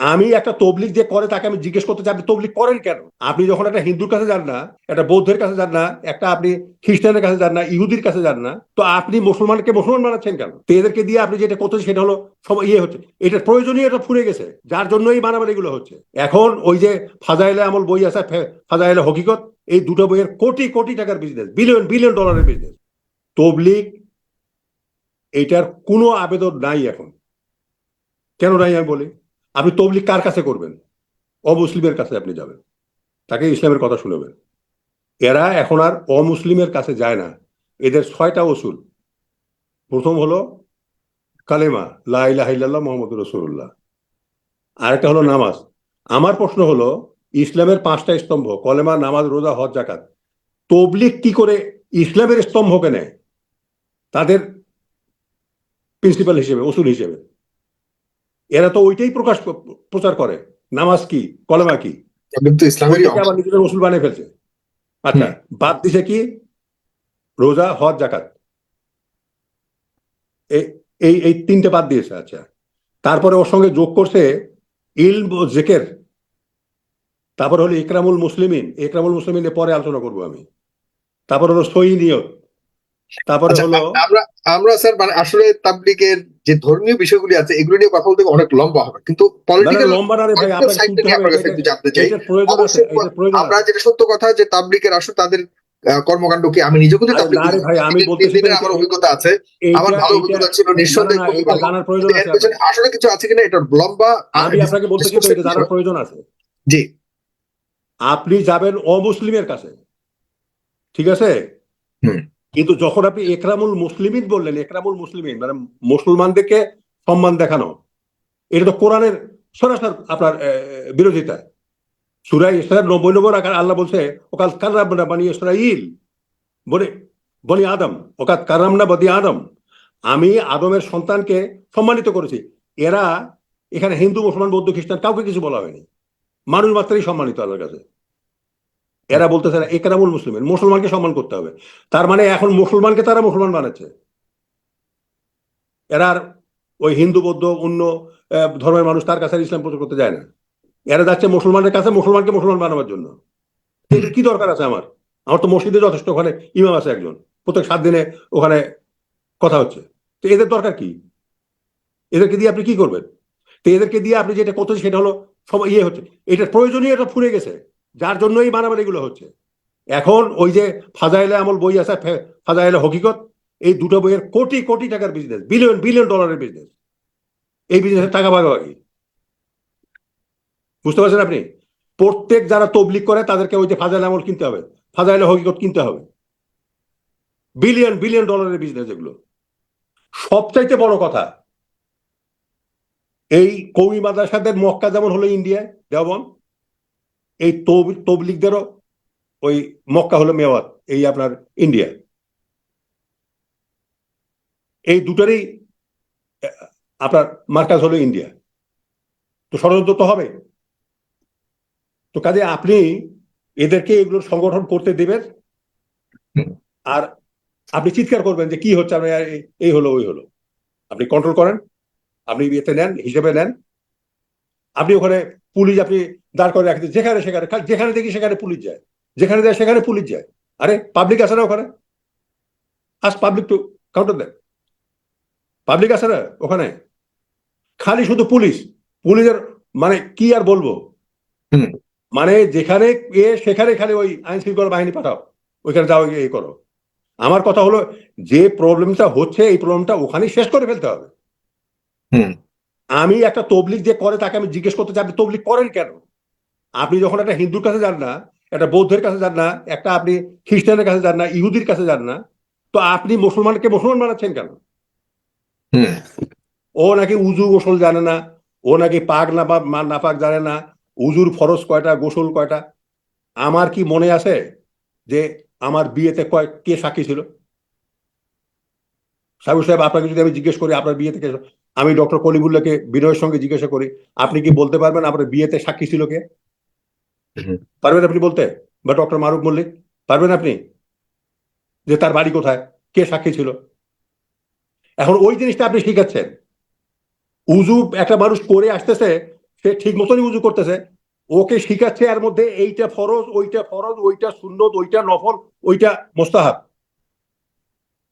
আমি একটা তবলিক যে করে, তাকে আমি জিজ্ঞেস করতে চাই তবলিক করেন কেন? আপনি যখন একটা হিন্দুর কাছে যান না, একটা বৌদ্ধের কাছে যান না, একটা আপনি খ্রিস্টানের কাছে যান না, ইহুদির কাছে যান না, তো আপনি মুসলমানকে মুসলমান বানাচ্ছেন কেন? তো এদেরকে দিয়ে আপনি যেটা করতেছেন সেটা হলো সব ইয়ে হচ্ছে। এটার প্রয়োজনীয় এটা ফুরে গেছে, যার জন্যই মারামারি গুলো হচ্ছে। এখন ওই যে ফাজাইলে আমল বই আছে ফাজাইলে হকিকত, এই দুটো বইয়ের কোটি কোটি টাকার বিজনেস বিলিয়ন বিলিয়ন ডলারের বিজনেস তবলিক এটার কোনো আবেদন নাই এখন। কেন নাই আমি বলি? আপনি তবলিক কার কাছে করবেন? অমুসলিমের কাছে আপনি যাবেন। তাকে ইসলামের কথা শুনবেন। এরা এখন আর অমুসলিমের কাছে যায় না। এদের ছয়টা ওসুল প্রথম হলো কালেমা লাইলাহিল্লাহ মোহাম্মদ রসুল্লাহ আরেকটা হলো নামাজ। আমার প্রশ্ন হলো, ইসলামের পাঁচটা স্তম্ভ, কলেমা, নামাজ, রোজা, হজ জাকাত তবলিক কি করে ইসলামের স্তম্ভকে নেয়? তাদের প্রিন্সিপাল হিসেবে ওসুল হিসেবে। এরা তো ওইটাই প্রকাশ প্রচার করে। নামাজ কি কলেমা কি? আবার নিজেদের ওসুল বানিয়ে ফেলছে। আচ্ছা বাদ দিছে কি? রোজা হজ জাকাত এই এই তিনটে বাদ দিয়েছে আচ্ছা। তারপরে ওর সঙ্গে যোগ করছে ইল জেকের। তারপর হলো ইকরামুল মুসলিমিন। ইকরামুল মুসলিমিনের পরে আলোচনা করব আমি। তারপর হলো সই নিয়ত। তারপরে আচ্ছা, হলো আমরা আমরা স্যার মানে আসলে তাবলিগের যে ধর্মীয় বিষয়গুলি আছে এগুলো নিয়ে কথা বলতে অনেক লম্বা হবে। কিন্তু আমরা যেটা সত্য কথা যে তাবলিকের আসলে তাদের কর্মকাণ্ড কি আমি নিজেও কিন্তু আরে তাবলিগ না রে ভাই, আমি তিন বলতেছি দিনের তো আমার অভিজ্ঞতা আছে আমার ভালো অভিজ্ঞতা ছিল নিঃসন্দেহে। আসলে কিছু আছে কিনা এটা লম্বা আমি আপনাকে বলতেছি তো এটা জানার প্রয়োজন আছে। জি। আপনি যাবেন অমুসলিমের কাছে। ঠিক আছে? হুম। কিন্তু যখন আপনি একরামুল মুসলিমিন বললেন, একরামুল মুসলিমিন মানে মুসলমানদেরকে সম্মান দেখানো, এটা তো কোরআনের সরাসর আপনার বিরোধিতা। সুরাই ইসরায়েল নব্বই নম্বর আকার আল্লাহ বলছে ওকাল কার্রাবনা বানি ইসরাইল বলে বলি আদম ওকাত কারামনা বদি আদম আমি আদমের সন্তানকে সম্মানিত করেছি এরা এখানে হিন্দু, মুসলমান, বৌদ্ধ, খ্রিস্টান, কাউকে কিছু বলা হয়নি। মানুষ মাত্রই সম্মানিত আল্লাহর কাছে। এরা বলতেছে না একরামুল মুসলিমের মুসলমানকে সম্মান করতে হবে। তার মানে এখন মুসলমানকে তারা মুসলমান বানাচ্ছে। এরা আর ওই হিন্দু, বৌদ্ধ, অন্য ধর্মের মানুষ তার কাছে ইসলাম প্রচার করতে যায় না। এরা যাচ্ছে মুসলমানের কাছে মুসলমানকে মুসলমান বানাবার জন্য। এটার কি দরকার আছে আমার? আমার তো মসজিদে যথেষ্ট, ওখানে ইমাম আছে একজন। প্রত্যেক সাত দিনে ওখানে কথা হচ্ছে। তো এদের দরকার কি? এদেরকে দিয়ে আপনি কি করবেন? তো এদেরকে দিয়ে আপনি যেটা করতেছেন সেটা হলো সব ইয়ে হচ্ছে। এটার প্রয়োজনীয় এটা ফুরে গেছে। যার জন্যই মারামারি গুলো হচ্ছে। এখন ওই যে ফাজাইলে আমল বই আছে ফাজাইলে হকিকত, এই দুটো বইয়ের কোটি কোটি টাকার বিজনেস বিলিয়ন বিলিয়ন ডলারের বিজনেস এই বিজনেসের টাকা ভাগাভাগি বুঝতে পারছেন আপনি? প্রত্যেক যারা তবলিক করে, তাদেরকে ওই যে ফাজাইল আমল কিনতে হবে, ফাজাইলে হকিকত কিনতে হবে। বিলিয়ন বিলিয়ন ডলারের বিজনেস এগুলো। সবচাইতে বড় কথা, এই কৌমি মাদ্রাসাদের মক্কা যেমন হলো ইন্ডিয়ায় দেওবন এই তব- তবলিগদেরও ওই মক্কা হলো মেওয়াত, এই আপনার ইন্ডিয়া। এই দুটারই আপনার মার্কাজ হলো ইন্ডিয়া। তো ষড়যন্ত্র তো হবে তো কাজে আপনি এদেরকে এগুলোর সংগঠন করতে দেবেন। আর আপনি চিৎকার করবেন যে কি হচ্ছে, আমি এই- হলো, ওই হলো। আপনি কন্ট্রোল করেন, আপনি এতে নেন, হিসেবে নেন। আপনি ওখানে পুলিশ আপনি দাঁড় করে রাখতে যেখানে সেখানে খালি যেখানে দেখি সেখানে পুলিশ যায়। যেখানে যায় সেখানে পুলিশ যায়। আরে পাবলিক আছে না ওখানে? আজ public to counter then public আছে না ওখানে? খালি শুধু পুলিশ। পুলিশের মানে কি আর বলব। মানে যেখানে এ সেখানে খালি ওই আইন শৃঙ্খলা বাহিনী পাঠাও। ওইখানে যাও এই করো। আমার কথা হলো যে প্রবলেমটা হচ্ছে এই প্রবলেমটা ওখানেই শেষ করে ফেলতে হবে। হুম। আমি একটা তবলিক যে করে তাকে আমি জিজ্ঞেস করতে চাই আপনি তবলিক করেন কেন? আপনি যখন একটা হিন্দুর কাছে যান না একটা বৌদ্ধের কাছে যান না একটা আপনি খ্রিস্টানের কাছে যান না ইহুদির কাছে যান না তো আপনি মুসলমানকে মুসলমান বানাচ্ছেন কেন? ও নাকি উজু গোসল জানে না ও নাকি পাক না মা- নাপাক জানে না উজুর ফরজ কয়টা গোসল কয়টা? আমার কি মনে আছে যে আমার বিয়েতে কয় কে সাক্ষী ছিল? সাহেব সাহেব আপনাকে যদি আমি জিজ্ঞেস করি আপনার বিয়েতে থেকে আমি ডক্টর কলিমুল্লাহকে বিনয়ের সঙ্গে জিজ্ঞাসা করি আপনি কি বলতে পারবেন আপনার বিয়েতে সাক্ষী ছিল কে? পারবেন আপনি বলতে? বা ডক্টর মারুফ মল্লিক পারবেন আপনি? যে তার বাড়ি কোথায়? কে সাক্ষী ছিল? এখন ওই জিনিসটা আপনি শিখাচ্ছেন। উজু একটা মানুষ করে আসতেছে সে ঠিক মতনই উজু করতেছে। ওকে শিখাচ্ছে এর মধ্যে এইটা ফরজ ওইটা ফরজ ওইটা সুন্নত ওইটা নফল ওইটা মোস্তাহাব।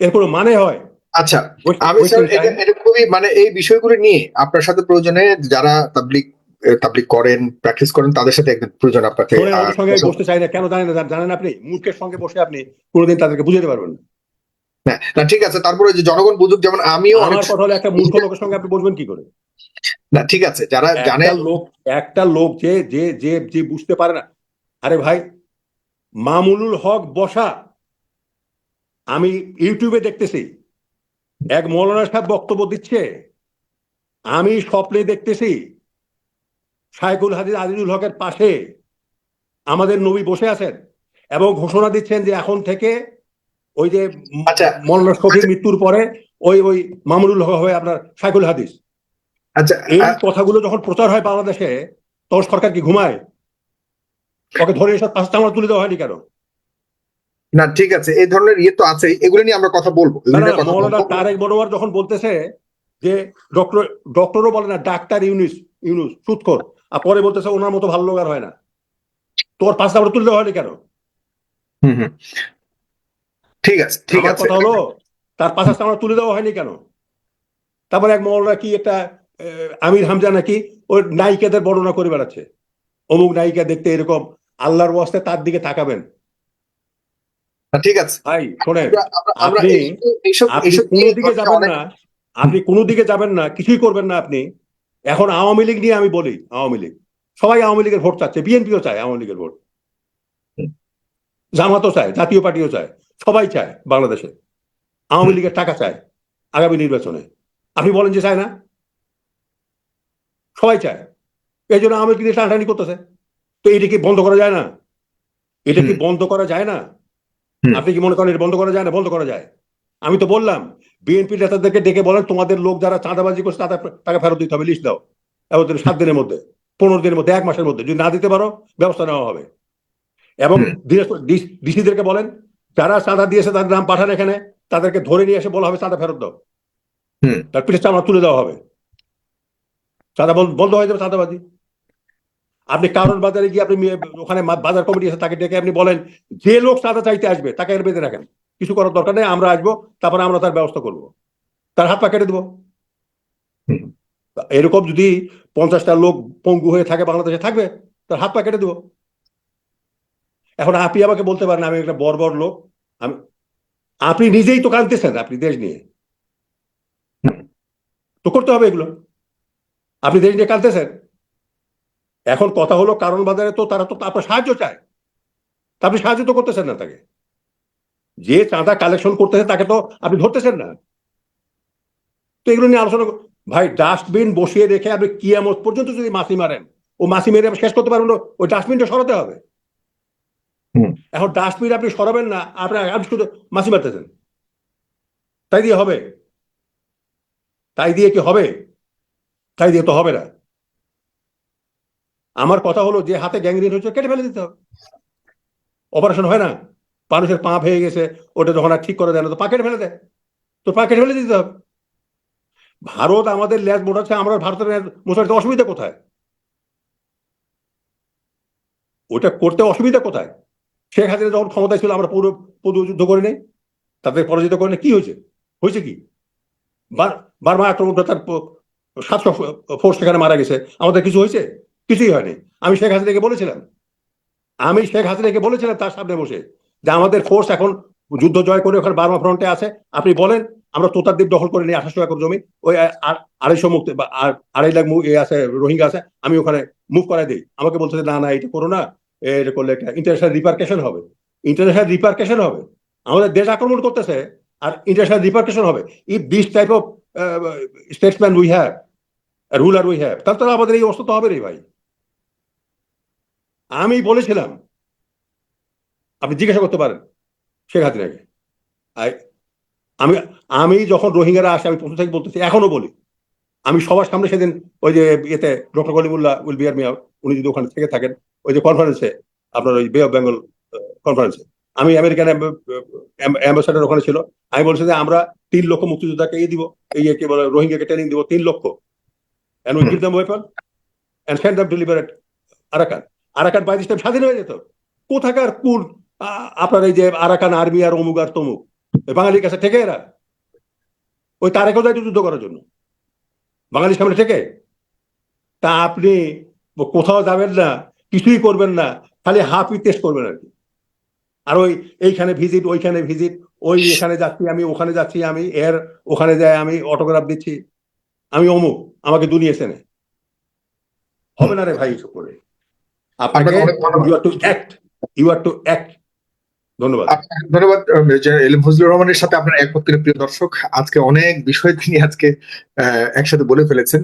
এর কোনো মানে হয় আচ্ছা আমি স্যার এটা খুবই মানে এই বিষয়গুলো নিয়ে আপনার সাথে প্রয়োজনে যারা তাবলিক তাবলিক করেন প্র্যাকটিস করেন তাদের সাথে একদিন প্রয়োজন ওদের সঙ্গে বসতে চাই না। কেন জানেন না? জানেন আপনি? মূর্খের সঙ্গে বসে আপনি কোনোদিন তাদেরকে বুঝাতে পারবেন না। হ্যাঁ, না ঠিক আছে। তারপরে যে জনগণ বুঝুক যেমন আমিও অনেক কথা হলো একটা মূর্খ লোকের সঙ্গে আপনি বসবেন কি করে? না ঠিক আছে। যারা জানে লোক একটা লোক যে যে যে যে বুঝতে পারে না। আরে ভাই মামুনুল হক বসা। আমি ইউটিউবে দেখতেছি। এক মৌলানা সাহেব বক্তব্য দিচ্ছে আমি স্বপ্নে দেখতেছি শাইকুল হাদিস আজিজুল হকের পাশে আমাদের নবী বসে আছেন এবং ঘোষণা দিচ্ছেন যে এখন থেকে ওই যে আচ্ছা। মৌলানা শফির মৃত্যুর পরে ওই ওই মামুনুল হক হবে আপনার শাইকুল হাদিস। আচ্ছা এই কথাগুলো যখন প্রচার হয় বাংলাদেশে তখন সরকার কি ঘুমায়? ওকে ধরে এসে পাঁচটা আমরা তুলে দেওয়া হয়নি কেন? না ঠিক আছে এই ধরনের ইয়ে তো আছে এগুলো নিয়ে আমরা কথা বলব। তারেক বনোয়ার যখন বলতেছে যে ডক্টর ডক্টরও বলে না ডাক্তার ইউনিস ইউনুস সুৎকর আর পরে বলতেছে ওনার মতো ভালো লোক আর হয় না। তোর পাঁচটা আমরা তুলে দেওয়া হয়নি কেন। ঠিক আছে ঠিক আছে। কথা হলো তার পাঁচটা আমরা তুলে দেওয়া হয়নি কেন? তারপরে এক মৌলানা কি একটা আমির হামজা নাকি ওই নায়িকাদের বর্ণনা করে বেড়াচ্ছে। অমুক নায়িকা দেখতে এরকম আল্লাহর ওয়াস্তে তার দিকে তাকাবেন। ঠিক আছে। ভাই শোনেন আপনি- কোনো দিকে যাবেন না আপনি কোনো দিকে যাবেন না কিছুই করবেন না আপনি। এখন আওয়ামী লীগ নিয়ে আমি বলি আওয়ামী লীগ। সবাই আওয়ামী লীগের ভোট চাচ্ছে বিএনপিও চায় আওয়ামী লীগের ভোট। জামাতও চায় জাতীয় পার্টিও চায় সবাই চায় বাংলাদেশে। আওয়ামী লীগের টাকা চায় আগামী নির্বাচনে। আপনি বলেন যে চায় না? সবাই চায়। এই জন্য আওয়ামী লীগ টানাটানি করতেছে। তো এটা কি বন্ধ করা যায় না? এটা কি বন্ধ করা যায় না। আপনি কি মনে করেন এটা বন্ধ করা যায় না বন্ধ করা যায়? আমি তো বললাম বিএনপি নেতাদেরকে ডেকে বলেন তোমাদের লোক যারা চাঁদাবাজি করছে তাদের টাকা ফেরত দিতে হবে লিস্ট দাও। এবং সাত দিনের মধ্যে পনেরো দিনের মধ্যে এক মাসের মধ্যে যদি না দিতে পারো ব্যবস্থা নেওয়া হবে। এবং। ডিসিদেরকে বলেন যারা চাঁদা দিয়েছে তাদের নাম পাঠান এখানে তাদেরকে ধরে নিয়ে এসে বলা হবে চাঁদা ফেরত দাও। তার পিঠে চামড়া তুলে দেওয়া হবে। চাঁদা বন্ধ হয়ে যাবে চাঁদাবাজি। আপনি কারণ বাজারে গিয়ে আপনি ওখানে বাজার কমিটি আছে তাকে ডেকে আপনি বলেন, যে লোক চাঁদা চাইতে আসবে, তাকে এর বেঁধে রাখেন। কিছু করার দরকার নেই, আমরা আসব, তারপরে আমরা তার ব্যবস্থা করব। তার হাত পা কেটে দেবো। এরকম যদি পঞ্চাশটা লোক পঙ্গু হয়ে থাকে, বাংলাদেশে থাকবে, তার হাত পা কেটে দেবো। এখন আপনি আমাকে বলতে পারেন, আমি একটা বর্বর লোক। আমি আপনি নিজেই তো কাঁদতেছেন, আপনি দেশ নিয়ে। তো করতে হবে এগুলো। আপনি দেশ নিয়ে কাঁদতেছেন? এখন কথা হলো কারণ বাজারে তো তারা তো আপনার সাহায্য চায়। তা আপনি সাহায্য তো করতেছেন না তাকে। যে চাঁদা কালেকশন করতেছে তাকে তো আপনি ধরতেছেন না। তো এগুলো নিয়ে আলোচনা ভাই ডাস্টবিন বসিয়ে রেখে আপনি কিয়ামত পর্যন্ত যদি মাছি মারেন ও মাছি মেরে আপনি শেষ করতে পারবেন না ওই ডাস্টবিনটা সরাতে হবে। হুম। এখন ডাস্টবিন আপনি সরাবেন না আপনি আপনি শুধু মাছি মারতেছেন। তাই দিয়ে হবে? তাই দিয়ে কি হবে? তাই দিয়ে তো হবে না। আমার কথা হলো যে হাতে গ্যাংরিন হচ্ছে কেটে ফেলে দিতে হবে। অপারেশন হয় না। মানুষের পা ভেঙে গেছে, ওটা যখন আর ঠিক করে দেয় না, তো পা কেটে ফেলে দেয়। তো পা কেটে ফেলে দিতে হবে। ভারত আমাদের ল্যাজ মোটাচ্ছে আমরা ভারতের মোটাতে অসুবিধা কোথায়? ওটা করতে অসুবিধা কোথায়? শেখ হাসিনা যখন ক্ষমতায় ছিল, আমরা পুরো পুরো যুদ্ধ করে নেই। তাদের পরাজিত করে নেই। কি হয়েছে? হয়েছে কি? বার- বার্মা আক্রমণ তার সাতশো ফোর্স সেখানে মারা গেছে। আমাদের কিছু হয়েছে? কিছুই হয়নি। আমি শেখ হাসিনাকে বলেছিলাম। আমি শেখ হাসিনাকে বলেছিলাম তার সামনে বসে যে আমাদের ফোর্স এখন যুদ্ধ জয় করে ওখানে বার্মা ফ্রন্টে আছে। আপনি বলেন, আমরা তোতার দ্বীপ দখল করে নিই আঠাশশো একর জমি। ওই আড়াইশো মুক্ত আড়াই লাখ মু- এ আছে, রোহিঙ্গা আছে, আমি ওখানে মুভ করাই দিই। আমাকে বলছে না না, এটা করো না। এটা করলে একটা ইন্টারন্যাশনাল রিপার্কেশন হবে। ইন্টারন্যাশনাল রিপার্কেশন হবে। আমাদের দেশ আক্রমণ করতেছে আর ইন্টারন্যাশনাল রিপার্কেশন হবে। If this type of statesman we have ruler we have তাহলে তো আমাদের এই অবস্থা তো হবে রে ভাই। আমি বলেছিলাম। আপনি জিজ্ঞাসা করতে পারেন শেখ হাসিনাকে। আমি আমি যখন রোহিঙ্গারা আসে, আমি প্রথম থেকে বলতেছি, এখনও বলি। আমি সবার সামনে সেদিন ওই যে ইয়েতে ডক্টর কলিমুল্লাহ উইল বিয়ার মিয়া, উনি যদি ওখানে থেকে থাকেন, ওই যে কনফারেন্সে আপনার ওই বে অফ বেঙ্গল কনফারেন্সে আমি আমেরিকান অ্যাম্বাসাডার ওখানে ছিল। আমি বলছি যে আমরা তিন লক্ষ মুক্তিযোদ্ধাকে ইয়ে দিব, এই কি বলে রোহিঙ্গাকে ট্রেনিং দিব, তিন লক্ষ। And we give them weapon and send them to liberate Arakan Arakan this স্বাধীন হয়ে যেত। কোথাকার কোন আপনার এই যে আরাকান আর্মি আর অমুক আর তমুক বাঙালির কাছে থেকে এরা? ওই তারেকেও যাইতো যুদ্ধ করার জন্য। বাঙালির সামনে থেকে তা আপনি কোথাও যাবেন না, কিছুই করবেন না, খালি হাফই টেস্ট করবেন আর কি। আর ওই এইখানে ভিজিট ওইখানে ভিজিট ওই এখানে যাচ্ছি আমি, ওখানে যাচ্ছি আমি, এর ওখানে যাই আমি অটোগ্রাফ দিচ্ছি। আমি অমুক, আমাকে দুনিয়া চেনে। হবে না রে ভাই এসব করে। আপনাকে। You are to act you are to act ধন্যবাদ। ধন্যবাদ এলিম ফজলুর রহমানের সাথে আপনার একমাত্র প্রিয় দর্শক আজকে অনেক বিষয় তিনি আজকে আহ, একসাথে বলে ফেলেছেন।